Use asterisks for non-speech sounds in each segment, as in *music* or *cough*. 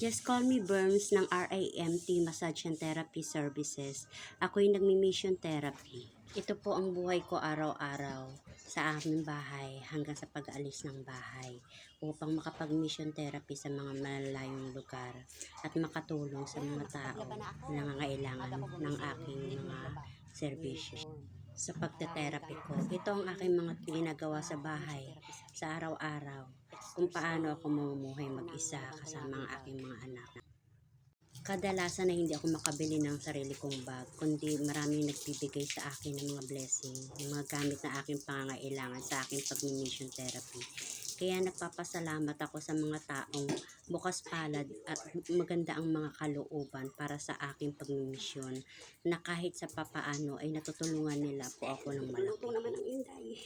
Just call me Burns ng RAMT Massage and Therapy Services. Ako'y nagmi-mission therapy. Ito po ang buhay ko araw-araw sa aming bahay hanggang sa pag-alis ng bahay upang makapag-mission therapy sa mga malalayong lugar at makatulong sa mga tao na nangangailangan ng aking mga serbisyo sa pagte-therapy ko. Ito ang aking mga ginagawa sa bahay sa araw-araw kung paano ako mamumuhay mag-isa kasama ang aking mga anak. Kadalasan na hindi ako makabili ng sarili kong bag, kundi maraming nagbibigay sa akin ng mga blessing, yung mga gamit na aking pangangailangan sa aking pag-mission therapy. Kaya nagpapasalamat ako sa mga taong bukas palad at maganda ang mga kalooban para sa aking pagmimisyon na kahit sa papaano ay natutulungan nila po ako ng malaki. naman ang inday.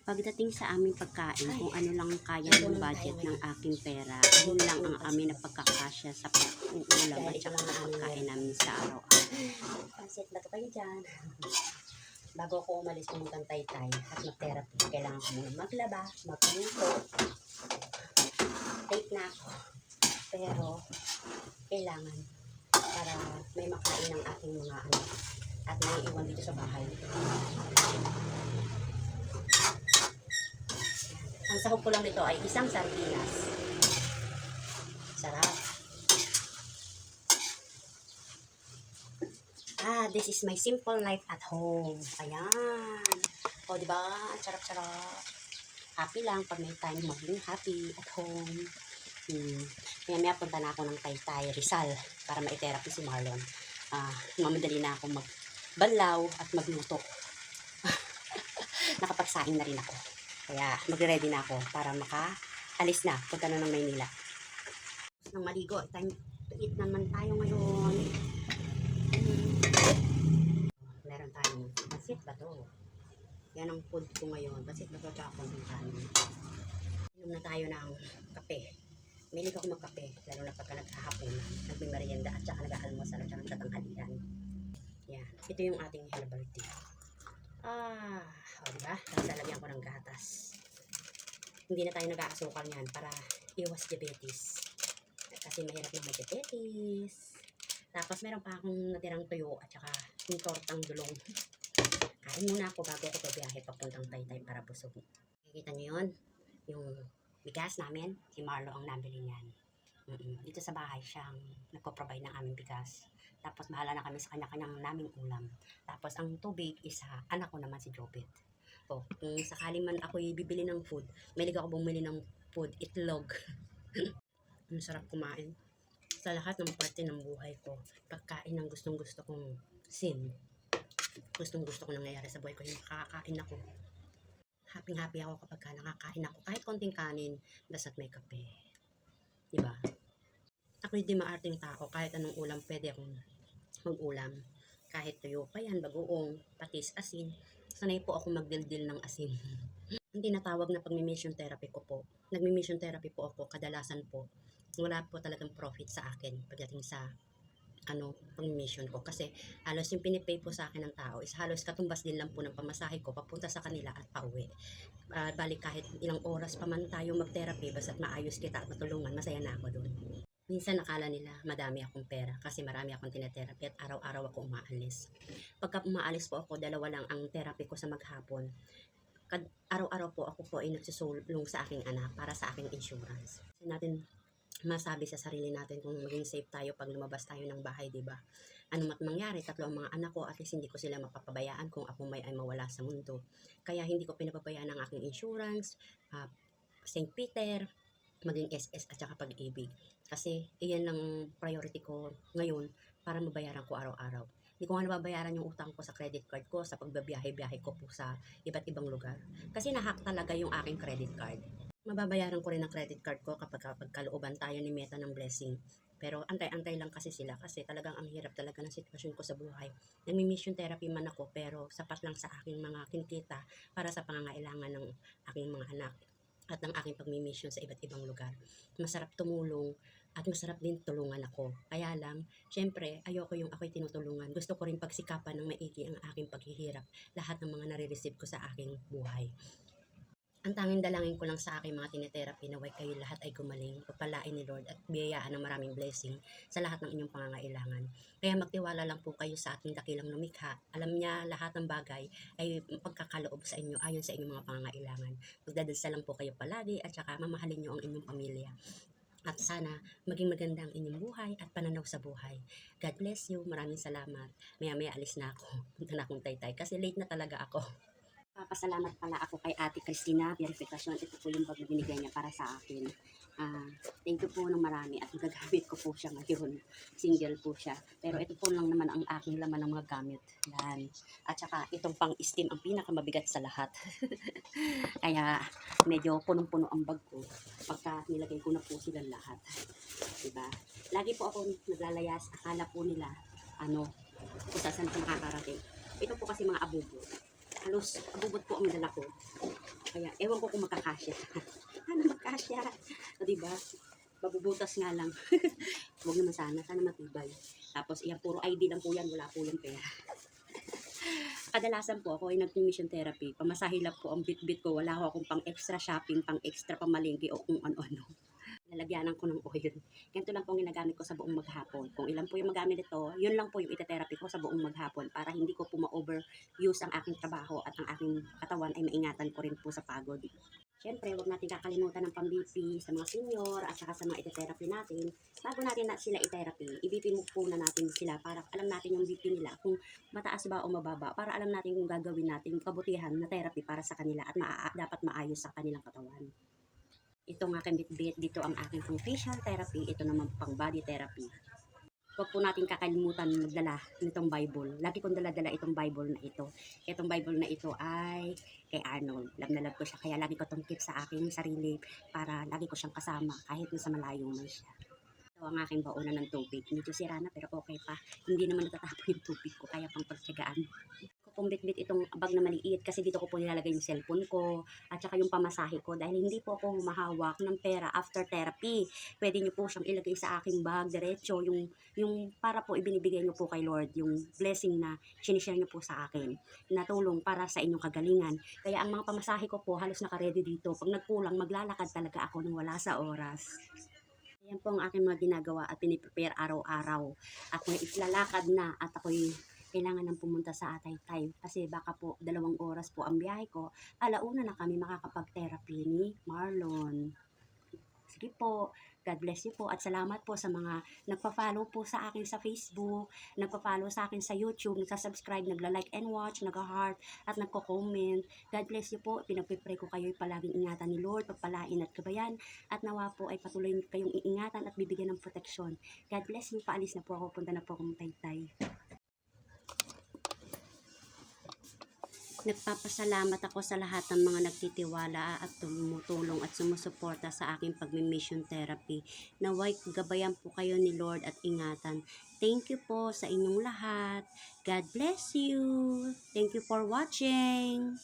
Pagdating sa aming pagkain, kung ano lang ang kaya ng budget ng aking pera, yun lang ang aming napagkakasya sa pag-uulam at saka sa pagkain namin sa araw-araw. Pansit na to kayo dyan. Bago ako umalis pumuntang taytay at mag-therapy, kailangan ko muna maglaba, magluto. Late na ako. Pero, kailangan para may makain ng aking mga anak at may iwan dito sa bahay. Ang sahog ko lang nito ay isang sardinas. Sarap. Ah, this is my simple life at home. Ayan. O, di ba? Ang Sarap-sarap. Happy lang pag may time maging happy at home. Hmm. Maya-maya punta na ako ng Taytay, Rizal para ma-therapy si Marlon. Ah, mamadali na ako magbanlaw at magluto. *laughs* Nakapagsaing na rin ako. Kaya magre-ready na ako para maka-alis na. Punta na ng Maynila. Nang maligo, time to eat naman tayo ngayon. Meron tayong basit ba to? Yan ang food ko ngayon. Basit ba to tsaka konting kanin. Inom na tayo ng kape. Milig ako magkape, lalo na pagka naghahapon, nagmimerienda at saka nag-aalmusal at saka nagtatanghalian. Yan. Ito yung ating herbal tea. Ah, diba? Tapos lalagyan ko ng gatas. Hindi na tayo nag-aasukal yan para iwas diabetes. Kasi mahirap na may diabetes. Tapos meron pa akong natirang tuyo at saka yung tortang dulong. Kain muna ako bago ako pabiyahe papuntang Taytay para busog. Nakikita nyo yun? Yung bigas namin, si Marlo ang nabili niyan. Mm-mm. Dito sa bahay siyang nagpo-provide ng aming bigas. Tapos bahala na kami sa kanya-kanyang naming ulam. Tapos ang tubig isa, anak ko naman si Jobit. O, kung sakali man ako bibili ng food, mahilig ako bumili ng food, itlog. *laughs* Ang sarap kumain. Sa lahat ng parte ng buhay ko, pagkain ng gustong gusto kong sin. Gustong gusto ko nangyayari sa buhay ko, yung makakain ako. Happy happy ako kapag ka nakakain ako. Kahit konting kanin, basta't may kape. Diba? Ako hindi maarting tao. Kahit anong ulam, pwede akong mag-ulam. Kahit tuyo pa yan, bagoong, patis, asin. Sanay po ako magdildil ng asin. *laughs* hindi natawag na pag-mission therapy ko po. Nagmi-mission therapy po ako, kadalasan po. Wala po talagang profit sa akin pagdating sa ano, pang-mission ko. Kasi halos yung pinipay po sa akin ng tao is halos katumbas din lang po ng pamasahe ko papunta sa kanila at pauwi. Uh, balik kahit ilang oras pa man tayo mag-therapy basta't maayos kita at matulungan, masaya na ako doon. Minsan nakala nila madami akong pera kasi marami akong tinetherapy at araw-araw ako umaalis. Pagka umaalis po ako, dalawa lang ang therapy ko sa maghapon. Kad araw-araw po ako po ay nagsusulong sa aking anak para sa aking insurance. Kasi natin masabi sa sarili natin kung maging safe tayo pag lumabas tayo ng bahay, di ba? Ano mat mangyari, tatlo ang mga anak ko, at least hindi ko sila mapapabayaan kung ako may ay mawala sa mundo. Kaya hindi ko pinapabayaan ang aking insurance, uh, St. Peter, maging SS at saka pag-ibig. Kasi iyan lang priority ko ngayon para mabayaran ko araw-araw. Hindi ko nga nababayaran yung utang ko sa credit card ko sa pagbabiyahe-biyahe ko po sa iba't ibang lugar. Kasi nahack talaga yung aking credit card mababayaran ko rin ang credit card ko kapag kapag kalooban tayo ni Meta ng blessing. Pero antay-antay lang kasi sila kasi talagang ang hirap talaga ng sitwasyon ko sa buhay. Nagmi-mission therapy man ako pero sapat lang sa aking mga kinikita para sa pangangailangan ng aking mga anak at ng aking pagmi-mission sa iba't ibang lugar. Masarap tumulong at masarap din tulungan ako. Kaya lang, syempre, ayoko yung ako'y tinutulungan. Gusto ko rin pagsikapan ng maigi ang aking paghihirap. Lahat ng mga nare-receive ko sa aking buhay. Ang tanging dalangin ko lang sa aking mga tinetherapy na way kayo lahat ay gumaling, pagpalain ni Lord at biyayaan ng maraming blessing sa lahat ng inyong pangangailangan. Kaya magtiwala lang po kayo sa ating dakilang lumikha. Alam niya lahat ng bagay ay pagkakaloob sa inyo ayon sa inyong mga pangangailangan. Magdadasal lang po kayo palagi at saka mamahalin niyo ang inyong pamilya. At sana maging maganda ang inyong buhay at pananaw sa buhay. God bless you. Maraming salamat. Maya-maya alis na ako. Punta na akong taytay kasi late na talaga ako. Papasalamat pala ako kay Ate Christina Verification. Ito po yung bag na binigay niya para sa akin. Ah, thank you po ng marami at gagamit ko po siya ngayon. Single po siya. Pero ito po lang naman ang aking laman ng mga gamit. Yan. At saka itong pang steam ang pinakamabigat sa lahat. *laughs* Kaya medyo punong-puno ang bag ko pagka nilagay ko na po sila lahat. Diba? Lagi po ako naglalayas. Akala po nila ano kung saan ko makakarating. Ito po kasi mga abubo halos abubot po ang dala ko. Kaya, ewan ko kung magkakasya. *laughs* Sana magkasya. O, diba? Babubutas nga lang. *laughs* Huwag naman sana. Sana matibay. Tapos, iyan, puro ID lang po yan. Wala po yung pera. *laughs* Kadalasan po ako ay nag-mission therapy. Pamasahe lang po ang bit-bit ko. Wala ko akong pang extra shopping, pang extra pamalingki o kung ano-ano. Lalagyanan ko ng oil. Ganito lang po ang ginagamit ko sa buong maghapon. Kung ilan po yung magamit ito, yun lang po yung ite-therapy ko sa buong maghapon para hindi ko po ma-overuse ang aking trabaho at ang aking katawan ay maingatan ko rin po sa pagod. Siyempre, huwag natin kakalimutan ng pang-BP sa mga senior at saka sa mga ite-therapy natin. Bago natin na sila i-therapy, i-BP mo natin sila para alam natin yung BP nila kung mataas ba o mababa para alam natin kung gagawin natin kabutihan na therapy para sa kanila at maa- dapat maayos sa kanilang katawan. Ito nga aking bitbit, dito ang aking pang facial therapy, ito naman pang body therapy. Huwag po natin kakalimutan magdala nitong Bible. Lagi kong dala-dala itong Bible na ito. Itong Bible na ito ay kay Arnold. Love na love ko siya. Kaya lagi ko itong keep sa aking sarili para lagi ko siyang kasama kahit nasa malayo man siya. Ito ang aking baunan ng tubig. Medyo sira na pero okay pa. Hindi naman natatapon yung tubig ko kaya pang pagtsagaan. Ko pong bitbit itong bag na maliit kasi dito ko po nilalagay yung cellphone ko at saka yung pamasahe ko dahil hindi po ako humahawak ng pera after therapy. Pwede niyo po siyang ilagay sa aking bag diretso yung yung para po ibinibigay niyo po kay Lord yung blessing na sinishare niyo po sa akin na tulong para sa inyong kagalingan. Kaya ang mga pamasahe ko po halos naka-ready dito. Pag nagkulang maglalakad talaga ako nang wala sa oras. Yan po ang aking mga ginagawa at piniprepare araw-araw. Ako islalakad na at ako'y kailangan nang pumunta sa Ataytay kasi baka po dalawang oras po ang biyahe ko. Alauna na kami makakapag-therapy ni Marlon. Sige po, God bless you po at salamat po sa mga nagpa-follow po sa akin sa Facebook, nagpa-follow sa akin sa YouTube, nagsa-subscribe, nagla-like and watch, nag-heart at nagko-comment. God bless you po. Pinagpipray ko kayo palaging ingatan ni Lord, pagpalain at kabayan at nawa po ay patuloy kayong iingatan at bibigyan ng proteksyon. God bless you. Paalis na po ako. Punta na po akong taytay. Nagpapasalamat ako sa lahat ng mga nagtitiwala at tumutulong at sumusuporta sa aking pagmi-mission therapy. Naway gabayan po kayo ni Lord at ingatan. Thank you po sa inyong lahat. God bless you. Thank you for watching.